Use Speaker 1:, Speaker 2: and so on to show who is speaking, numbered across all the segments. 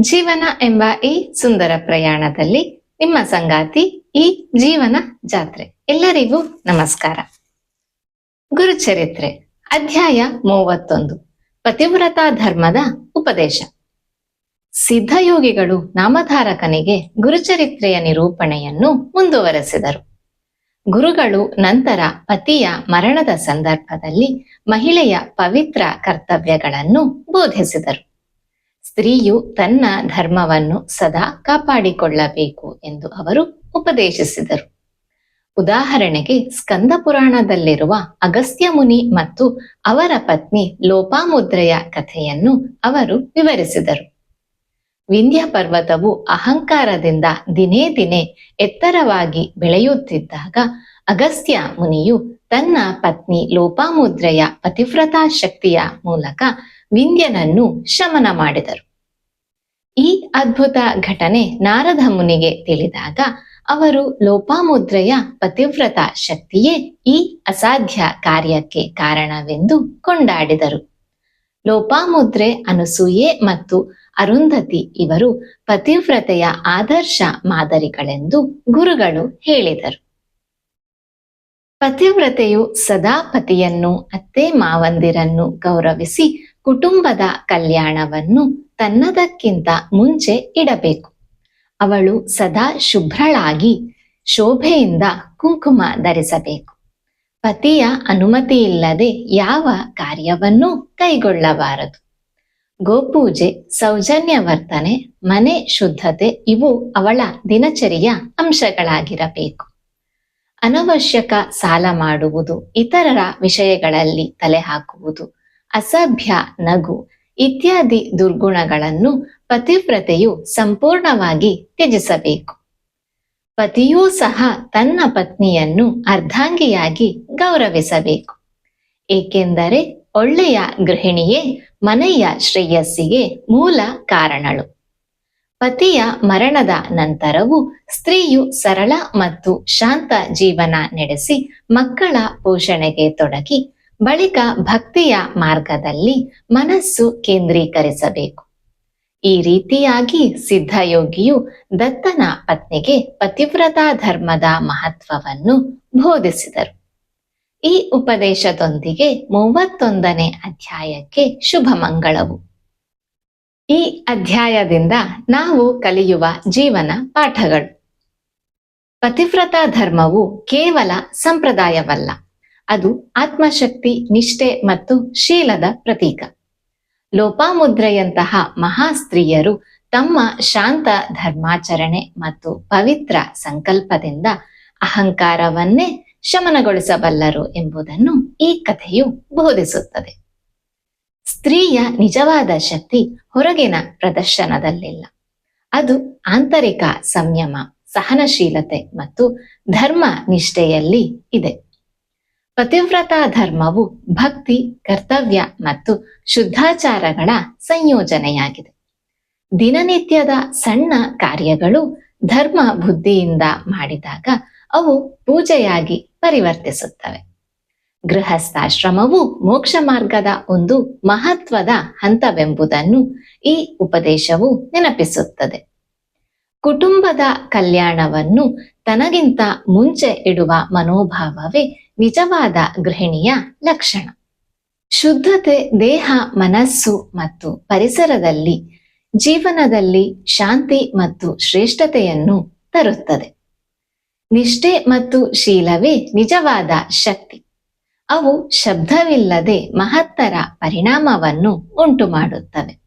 Speaker 1: ಜೀವನ ಎಂಬ ಈ ಸುಂದರ ಪ್ರಯಾಣದಲ್ಲಿ ನಿಮ್ಮ ಸಂಗಾತಿ ಈ ಜೀವನ ಜಾತ್ರೆ. ಎಲ್ಲರಿಗೂ ನಮಸ್ಕಾರ. ಗುರುಚರಿತ್ರೆ, ಅಧ್ಯಾಯ ಮೂವತ್ತೊಂದು, ಪತಿವ್ರತಾ ಧರ್ಮದ ಉಪದೇಶ. ಸಿದ್ಧಯೋಗಿಗಳು ನಾಮಧಾರಕನಿಗೆ ಗುರುಚರಿತ್ರೆಯ ನಿರೂಪಣೆಯನ್ನು ಮುಂದುವರೆಸಿದರು. ಗುರುಗಳು ನಂತರ ಪತಿಯ ಮರಣದ ಸಂದರ್ಭದಲ್ಲಿ ಮಹಿಳೆಯ ಪವಿತ್ರ ಕರ್ತವ್ಯಗಳನ್ನು ಬೋಧಿಸಿದರು. ಸ್ತ್ರೀಯು ತನ್ನ ಧರ್ಮವನ್ನು ಸದಾ ಕಾಪಾಡಿಕೊಳ್ಳಬೇಕು ಎಂದು ಅವರು ಉಪದೇಶಿಸಿದರು. ಉದಾಹರಣೆಗೆ ಸ್ಕಂದ ಪುರಾಣದಲ್ಲಿರುವ ಅಗಸ್ತ್ಯ ಮುನಿ ಮತ್ತು ಅವರ ಪತ್ನಿ ಲೋಪಾಮುದ್ರೆಯ ಕಥೆಯನ್ನು ಅವರು ವಿವರಿಸಿದರು. ವಿಂಧ್ಯ ಪರ್ವತವು ಅಹಂಕಾರದಿಂದ ದಿನೇ ದಿನೇ ಎತ್ತರವಾಗಿ ಬೆಳೆಯುತ್ತಿದ್ದಾಗ ಅಗಸ್ತ್ಯ ಮುನಿಯು ತನ್ನ ಪತ್ನಿ ಲೋಪಾಮುದ್ರೆಯ ಪತಿವ್ರತಾ ಶಕ್ತಿಯ ಮೂಲಕ ವಿಂಧ್ಯನನ್ನು ಶಮನ ಮಾಡಿದರು. ಈ ಅದ್ಭುತ ಘಟನೆ ನಾರದ ಮುನಿಗೆ ತಿಳಿದಾಗ ಅವರು ಲೋಪಾಮುದ್ರೆಯ ಪತಿವ್ರತ ಶಕ್ತಿಯೇ ಈ ಅಸಾಧ್ಯ ಕಾರ್ಯಕ್ಕೆ ಕಾರಣವೆಂದು ಕೊಂಡಾಡಿದರು. ಲೋಪಾಮುದ್ರೆ ಅನಸೂಯೆ ಮತ್ತು ಅರುಂಧತಿ ಇವರು ಪತಿವ್ರತೆಯ ಆದರ್ಶ ಮಾದರಿಗಳೆಂದು ಗುರುಗಳು ಹೇಳಿದರು. ಪತಿವ್ರತೆಯು ಸದಾ ಪತಿಯನ್ನು, ಅತ್ತೆ ಮಾವಂದಿರನ್ನು ಗೌರವಿಸಿ ಕುಟುಂಬದ ಕಲ್ಯಾಣವನ್ನು ತನ್ನದಕ್ಕಿಂತ ಮುಂಚೆ ಇಡಬೇಕು. ಅವಳು ಸದಾ ಶುಭ್ರಳಾಗಿ ಶೋಭೆಯಿಂದ ಕುಂಕುಮ ಧರಿಸಬೇಕು. ಪತಿಯ ಅನುಮತಿಯಿಲ್ಲದೆ ಯಾವ ಕಾರ್ಯವನ್ನೂ ಕೈಗೊಳ್ಳಬಾರದು. ಗೋಪೂಜೆ, ಸೌಜನ್ಯ ವರ್ತನೆ, ಮನೆ ಶುದ್ಧತೆ ಇವು ಅವಳ ದಿನಚರಿಯ ಅಂಶಗಳಾಗಿರಬೇಕು. ಅನವಶ್ಯಕ ಸಾಲ ಮಾಡುವುದು ಇತರರ ವಿಷಯಗಳಲ್ಲಿ ತಲೆ ಹಾಕುವುದು ಅಸಭ್ಯ, ನಗು ಇತ್ಯಾದಿ ದುರ್ಗುಣಗಳನ್ನು ಪತಿವ್ರತೆಯು ಸಂಪೂರ್ಣವಾಗಿ ತ್ಯಜಿಸಬೇಕು. ಪತಿಯೂ ಸಹ ತನ್ನ ಪತ್ನಿಯನ್ನು ಅರ್ಧಾಂಗಿಯಾಗಿ ಗೌರವಿಸಬೇಕು. ಏಕೆಂದರೆ ಒಳ್ಳೆಯ ಗೃಹಿಣಿಯೇ ಮನೆಯ ಶ್ರೇಯಸ್ಸಿಗೆ ಮೂಲ ಕಾರಣಳು. ಪತಿಯ ಮರಣದ ನಂತರವೂ ಸ್ತ್ರೀಯು ಸರಳ ಮತ್ತು ಶಾಂತ ಜೀವನ ನಡೆಸಿ ಮಕ್ಕಳ ಪೋಷಣೆಗೆ ತೊಡಗಿ ಬಳಿಕ ಭಕ್ತಿಯ ಮಾರ್ಗದಲ್ಲಿ ಮನಸ್ಸು ಕೇಂದ್ರೀಕರಿಸಬೇಕು. ಈ ರೀತಿಯಾಗಿ ಸಿದ್ಧಯೋಗಿಯು ದತ್ತನ ಪತ್ನಿಗೆ ಪತಿವ್ರತಾ ಧರ್ಮದ ಮಹತ್ವವನ್ನು ಬೋಧಿಸಿದರು. ಈ ಉಪದೇಶದೊಂದಿಗೆ ಮೂವತ್ತೊಂದನೇ ಅಧ್ಯಾಯಕ್ಕೆ ಶುಭ ಮಂಗಳವು. ಈ ಅಧ್ಯಾಯದಿಂದ ನಾವು ಕಲಿಯುವ ಜೀವನ ಪಾಠಗಳು. ಪತಿವ್ರತಾ ಧರ್ಮವು ಕೇವಲ ಸಂಪ್ರದಾಯವಲ್ಲ. ಅದು ಆತ್ಮಶಕ್ತಿ, ನಿಷ್ಠೆ ಮತ್ತು ಶೀಲದ ಪ್ರತೀಕ. ಲೋಪಾಮುದ್ರೆಯಂತಹ ಮಹಾ ಸ್ತ್ರೀಯರು ತಮ್ಮ ಶಾಂತ ಧರ್ಮಾಚರಣೆ ಮತ್ತು ಪವಿತ್ರ ಸಂಕಲ್ಪದಿಂದ ಅಹಂಕಾರವನ್ನೇ ಶಮನಗೊಳಿಸಬಲ್ಲರು ಎಂಬುದನ್ನು ಈ ಕಥೆಯು ಬೋಧಿಸುತ್ತದೆ. ಸ್ತ್ರೀಯ ನಿಜವಾದ ಶಕ್ತಿ ಹೊರಗಿನ ಪ್ರದರ್ಶನದಲ್ಲಿಲ್ಲ. ಅದು ಆಂತರಿಕ ಸಂಯಮ, ಸಹನಶೀಲತೆ ಮತ್ತು ಧರ್ಮ ನಿಷ್ಠೆಯಲ್ಲಿ ಇದೆ. ಪತಿವ್ರತಾ ಧರ್ಮವು ಭಕ್ತಿ, ಕರ್ತವ್ಯ ಮತ್ತು ಶುದ್ಧಾಚಾರಗಳ ಸಂಯೋಜನೆಯಾಗಿದೆ. ದಿನನಿತ್ಯದ ಸಣ್ಣ ಕಾರ್ಯಗಳು ಧರ್ಮ ಬುದ್ಧಿಯಿಂದ ಮಾಡಿದಾಗ ಅವು ಪೂಜೆಯಾಗಿ ಪರಿವರ್ತಿಸುತ್ತವೆ. ಗೃಹಸ್ಥಾಶ್ರಮವು ಮೋಕ್ಷ ಮಾರ್ಗದ ಒಂದು ಮಹತ್ವದ ಹಂತವೆಂಬುದನ್ನು ಈ ಉಪದೇಶವು ನೆನಪಿಸುತ್ತದೆ. ಕುಟುಂಬದ ಕಲ್ಯಾಣವನ್ನು ತನಗಿಂತ ಮುಂಚೆ ಇಡುವ ಮನೋಭಾವವೇ ನಿಜವಾದ ಗೃಹಿಣಿಯ ಲಕ್ಷಣ. ಶುದ್ಧತೆ ದೇಹ, ಮನಸ್ಸು ಮತ್ತು ಪರಿಸರದಲ್ಲಿ ಜೀವನದಲ್ಲಿ ಶಾಂತಿ ಮತ್ತು ಶ್ರೇಷ್ಠತೆಯನ್ನು ತರುತ್ತದೆ. ನಿಷ್ಠೆ ಮತ್ತು ಶೀಲವೇ ನಿಜವಾದ ಶಕ್ತಿ. ಅವು ಶಬ್ದವಿಲ್ಲದೆ ಮಹತ್ತರ ಪರಿಣಾಮವನ್ನು ಉಂಟು ಮಾಡುತ್ತವೆ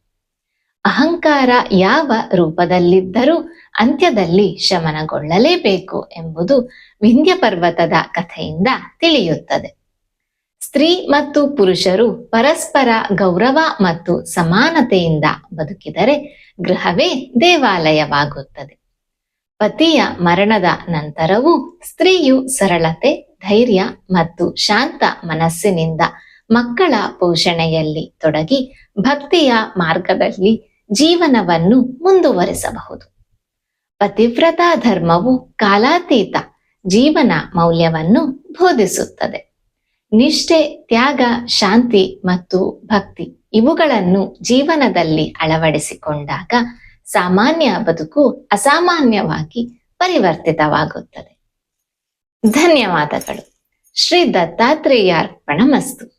Speaker 1: ಅಹಂಕಾರ ಯಾವ ರೂಪದಲ್ಲಿದ್ದರೂ ಅಂತ್ಯದಲ್ಲಿ ಶಮನಗೊಳ್ಳಲೇಬೇಕು ಎಂಬುದು ವಿಂಧ್ಯ ಪರ್ವತದ ಕಥೆಯಿಂದ ತಿಳಿಯುತ್ತದೆ. ಸ್ತ್ರೀ ಮತ್ತು ಪುರುಷರು ಪರಸ್ಪರ ಗೌರವ ಮತ್ತು ಸಮಾನತೆಯಿಂದ ಬದುಕಿದರೆ ಗೃಹವೇ ದೇವಾಲಯವಾಗುತ್ತದೆ. ಪತಿಯ ಮರಣದ ನಂತರವೂ ಸ್ತ್ರೀಯು ಸರಳತೆ, ಧೈರ್ಯ ಮತ್ತು ಶಾಂತ ಮನಸ್ಸಿನಿಂದ ಮಕ್ಕಳ ಪೋಷಣೆಯಲ್ಲಿ ತೊಡಗಿ ಭಕ್ತಿಯ ಮಾರ್ಗದಲ್ಲಿ ಜೀವನವನ್ನು ಮುಂದುವರಿಸಬಹುದು. ಪತಿವ್ರತಾ ಧರ್ಮವು ಕಾಲಾತೀತ ಜೀವನ ಮೌಲ್ಯವನ್ನು ಬೋಧಿಸುತ್ತದೆ. ನಿಷ್ಠೆ, ತ್ಯಾಗ, ಶಾಂತಿ ಮತ್ತು ಭಕ್ತಿ ಇವುಗಳನ್ನು ಜೀವನದಲ್ಲಿ ಅಳವಡಿಸಿಕೊಂಡಾಗ ಸಾಮಾನ್ಯ ಬದುಕು ಅಸಾಮಾನ್ಯವಾಗಿ ಪರಿವರ್ತಿತವಾಗುತ್ತದೆ. ಧನ್ಯವಾದಗಳು. ಶ್ರೀ ದತ್ತಾತ್ರೇಯಾರ್ಪಣಮಸ್ತು